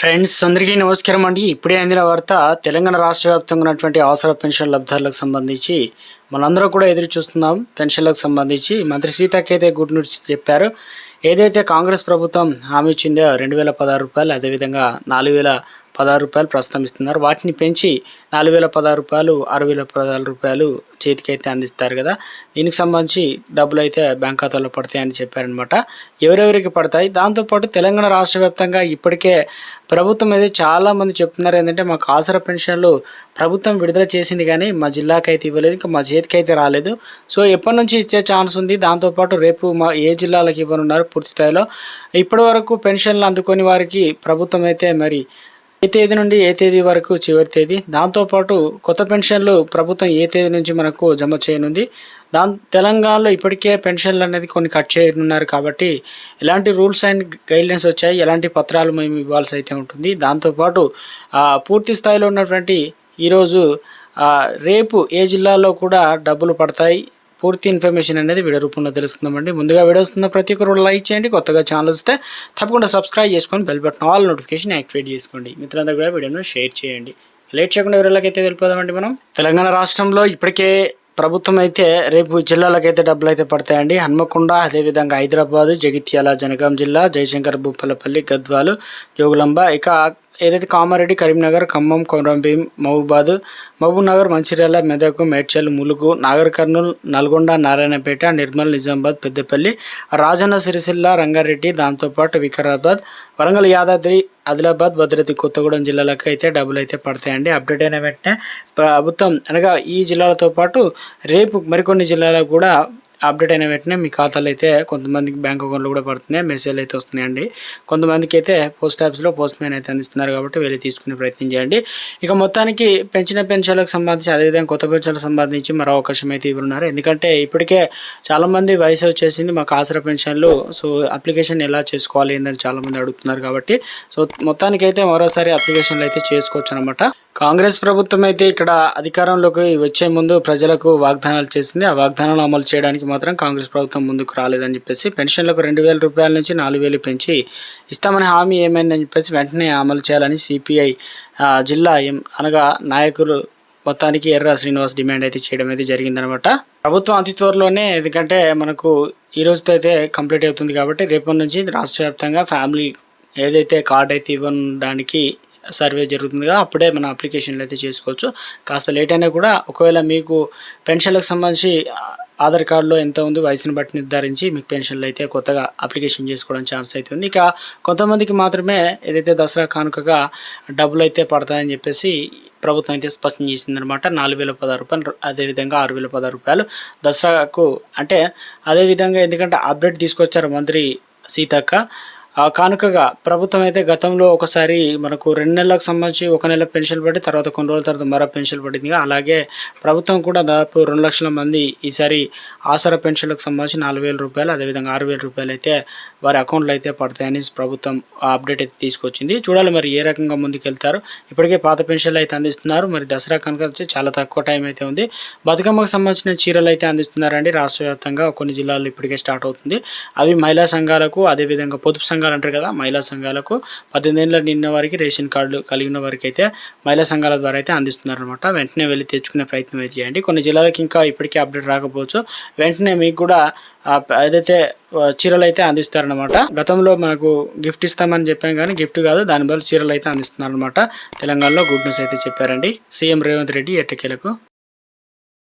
Friends అందరికీ నమస్కారం అండి. ఇప్పుడే అందిన వార్త తెలంగాణ రాష్ట్ర వ్యాప్తంగా ఉన్నటువంటి అవసర పెన్షన్ లబ్ధారులకు సంబంధించి మనందరూ కూడా ఎదురు చూస్తున్నాం. పెన్షన్లకు సంబంధించి మంత్రి సీతక్క అయితే గుడ్ న్యూస్ చెప్పారు. ఏదైతే కాంగ్రెస్ ప్రభుత్వం హామీ ఇచ్చిందో రెండు వేల పదహారు రూపాయలు అదేవిధంగా నాలుగు వేల పదహారు రూపాయలు ప్రస్తుతం ఇస్తున్నారు. వాటిని పెంచి నాలుగు వేల పదహారు రూపాయలు ఆరు వేల పదహారు రూపాయలు చేతికి అయితే అందిస్తారు కదా. దీనికి సంబంధించి డబ్బులు అయితే బ్యాంక్ ఖాతాలో పడతాయని చెప్పారనమాట ఎవరెవరికి పడతాయి? దాంతోపాటు తెలంగాణ రాష్ట్ర వ్యాప్తంగా ఇప్పటికే ప్రభుత్వం అయితే చాలామంది చెప్తున్నారు. ఏంటంటే మాకు ఆసరా పెన్షన్లు ప్రభుత్వం విడుదల చేసింది కానీ మా జిల్లాకైతే ఇవ్వలేదు ఇంకా మా చేతికి అయితే రాలేదు. సో ఎప్పటి నుంచి ఇచ్చే ఛాన్స్ ఉంది? దాంతోపాటు రేపు మా ఏ జిల్లాలకు ఇవ్వనున్నారు పూర్తి స్థాయిలో. ఇప్పటి వరకు పెన్షన్లు అందుకొని వారికి ప్రభుత్వం అయితే మరి ఏ తేదీ నుండి ఏ తేదీ వరకు చివరి తేదీ? దాంతోపాటు కొత్త పెన్షన్లు ప్రభుత్వం ఏ తేదీ నుంచి మనకు జమ చేయనుంది? దా తెలంగాణలో ఇప్పటికే పెన్షన్లు అనేది కొన్ని కట్ చేయనున్నారు కాబట్టి ఎలాంటి రూల్స్ అండ్ గైడ్లైన్స్ వచ్చాయి? ఎలాంటి పత్రాలు మేము ఇవ్వాల్సి అయితే ఉంటుంది? దాంతోపాటు పూర్తి స్థాయిలో ఉన్నటువంటి ఈరోజు రేపు ఏ జిల్లాలో కూడా డబ్బులు పడతాయి? పూర్తి ఇన్ఫర్మేషన్ అనేది వీడియో రూపంలో తెలుసుకుందామండి. ముందుగా వీడియో వస్తున్న ప్రతి ఒక్కరు లైక్ చేయండి. కొత్తగా ఛానల్ వస్తే తప్పకుండా సబ్స్క్రైబ్ చేసుకొని bell button all notification activate చేసుకోండి. మిత్రులందరూ కూడా వీడియోను షేర్ చేయండి. లేట్ చేయకుండా వివరాలకైతే వెళ్ళిపోదామండి మనం? తెలంగాణ రాష్ట్రంలో ఇప్పటికే ప్రభుత్వం అయితే రేపు జిల్లాలకైతే డబ్బులు అయితే పడతాయండి. హన్మకొండ అదేవిధంగా హైదరాబాదు జగిత్యాల జనగాం జిల్లా జయశంకర్ భూపాలపల్లి గద్వాలు జోగులంబ ఇక ఏదైతే కామారెడ్డి కరీంనగర్ ఖమ్మం కొమరంభీం మహబూబాద్ మహబూబ్ నగర్ మంచిర్యాల మెదక్ మేడ్చల్ ములుగు నాగర్ కర్నూల్ నల్గొండ నారాయణపేట నిర్మల్ నిజామాబాద్ పెద్దపల్లి రాజన్న సిరిసిల్ల రంగారెడ్డి దాంతోపాటు వికారాబాద్ వరంగల్ యాదాద్రి ఆదిలాబాద్ భద్రాద్రి కొత్తగూడెం జిల్లాలకు అయితే డబ్బులు అయితే పడతాయండి. అప్డేట్ అయిన వెంటనే ప్రభుత్వం అనగా ఈ జిల్లాలతో పాటు రేపు మరికొన్ని జిల్లాలకు కూడా అప్డేట్ అయిన వెంటనే మీ ఖాతాలో అయితే కొంతమందికి బ్యాంక్ అకౌంట్లో కూడా పడుతున్నాయి మెసేజ్ అయితే వస్తున్నాయండి. కొంతమందికి అయితే పోస్ట్ ఆఫీస్లో పోస్ట్ మ్యాన్ అయితే అందిస్తున్నారు కాబట్టి వెళ్ళి తీసుకునే ప్రయత్నం చేయండి. ఇక మొత్తానికి పెంచిన పెన్షన్లకు సంబంధించి అదేవిధంగా కొత్త పెన్షన్లకు సంబంధించి మరో అవకాశం అయితే ఇవ్వనున్నారు. ఎందుకంటే ఇప్పటికే చాలామంది వయసు వచ్చేసింది మాకు ఆసరా పెన్షన్లు సో అప్లికేషన్ ఎలా చేసుకోవాలి ఏందని చాలామంది అడుగుతున్నారు కాబట్టి. సో మొత్తానికి అయితే మరోసారి అప్లికేషన్లు అయితే చేసుకోవచ్చు అనమాట కాంగ్రెస్ ప్రభుత్వం అయితే ఇక్కడ అధికారంలోకి వచ్చే ముందు ప్రజలకు వాగ్దానాలు చేసింది. ఆ వాగ్దానాలు అమలు చేయడానికి మాత్రం కాంగ్రెస్ ప్రభుత్వం ముందుకు రాలేదని చెప్పేసి పెన్షన్లకు రెండు వేల రూపాయల నుంచి నాలుగు వేలు పెంచి ఇస్తామని హామీ ఏమైందని చెప్పేసి వెంటనే అమలు చేయాలని సిపిఐ జిల్లా ఎం- అనగా నాయకులు మొత్తానికి ఎర్ర శ్రీనివాస్ డిమాండ్ అయితే చేయడం అయితే జరిగిందనమాట. ప్రభుత్వం అతి త్వరలోనే ఎందుకంటే మనకు ఈ రోజుతో అయితే కంప్లీట్ అవుతుంది కాబట్టి రేపటి నుంచి రాష్ట్ర వ్యాప్తంగా ఫ్యామిలీ ఏదైతే కార్డ్ అయితే ఇవ్వడానికి సర్వే జరుగుతుంది కదా అప్పుడే మన అప్లికేషన్లు అయితే చేసుకోవచ్చు. కాస్త లేట్ అయినా కూడా ఒకవేళ మీకు పెన్షన్లకు సంబంధించి ఆధార్ కార్డులో ఎంత ఉంది వయసుని బట్టి నిర్ధారించి మీకు పెన్షన్లు అయితే కొత్తగా అప్లికేషన్ చేసుకోవడం ఛాన్స్ అయితే ఉంది. ఇక కొంతమందికి మాత్రమే ఏదైతే దసరా కానుకగా డబ్బులు అయితే పడతాయని చెప్పేసి ప్రభుత్వం అయితే స్పష్టం చేసిందనమాట నాలుగు వేల పదహారు రూపాయలు అదేవిధంగా ఆరు వేల పదహారు రూపాయలు దసరాకు అంటే అదేవిధంగా ఎందుకంటే అప్డేట్ తీసుకొచ్చారు మంత్రి సీతక్క కానుకగా ప్రభుత్వం అయితే గతంలో ఒకసారి మనకు రెండు నెలలకు సంబంధించి ఒక నెల పెన్షన్ పడి తర్వాత కొన్ని రోజుల తర్వాత మరో పెన్షన్ పడింది అలాగే ప్రభుత్వం కూడా దాదాపు రెండు లక్షల మంది ఈసారి ఆసరా పెన్షన్లకు సంబంధించి నాలుగు వేల రూపాయలు అదేవిధంగా ఆరు వేల రూపాయలు అయితే వారి అకౌంట్లో అయితే పడతాయని ప్రభుత్వం అప్డేట్ అయితే తీసుకొచ్చింది. చూడాలి మరి ఏ రకంగా ముందుకెళ్తారు. ఇప్పటికే పాత పెన్షన్లు అయితే అందిస్తున్నారు. మరి దసరా కనుక వచ్చి చాలా తక్కువ టైం అయితే ఉంది. బతుకమ్మకు సంబంధించిన చీరలు అయితే అందిస్తున్నారండి. రాష్ట్ర వ్యాప్తంగా కొన్ని జిల్లాల్లో ఇప్పటికే స్టార్ట్ అవుతుంది. అవి మహిళా సంఘాలకు అదేవిధంగా పొదుపు సంఘాలు సంఘాలు అంటారు కదా మహిళా సంఘాలకు. పద్దెనిమిది ఏళ్ళ నిన్న వారికి రేషన్ కార్డులు కలిగిన వారికి అయితే మహిళా సంఘాల ద్వారా అయితే అందిస్తున్నారు అనమాట వెంటనే వెళ్ళి తెచ్చుకునే ప్రయత్నం అయితే చేయండి. కొన్ని జిల్లాలకు ఇంకా ఇప్పటికీ అప్డేట్ రాకపోవచ్చు. వెంటనే మీకు కూడా ఏదైతే చీరలు అయితే అందిస్తారనమాట గతంలో మనకు గిఫ్ట్ ఇస్తామని చెప్పాం కానీ గిఫ్ట్ కాదు దాని బదులు చీరలు అయితే అందిస్తున్నారనమాట తెలంగాణలో గుడ్ న్యూస్ అయితే చెప్పారండి. సీఎం రేవంత్ రెడ్డి ఎట్టకేలకు.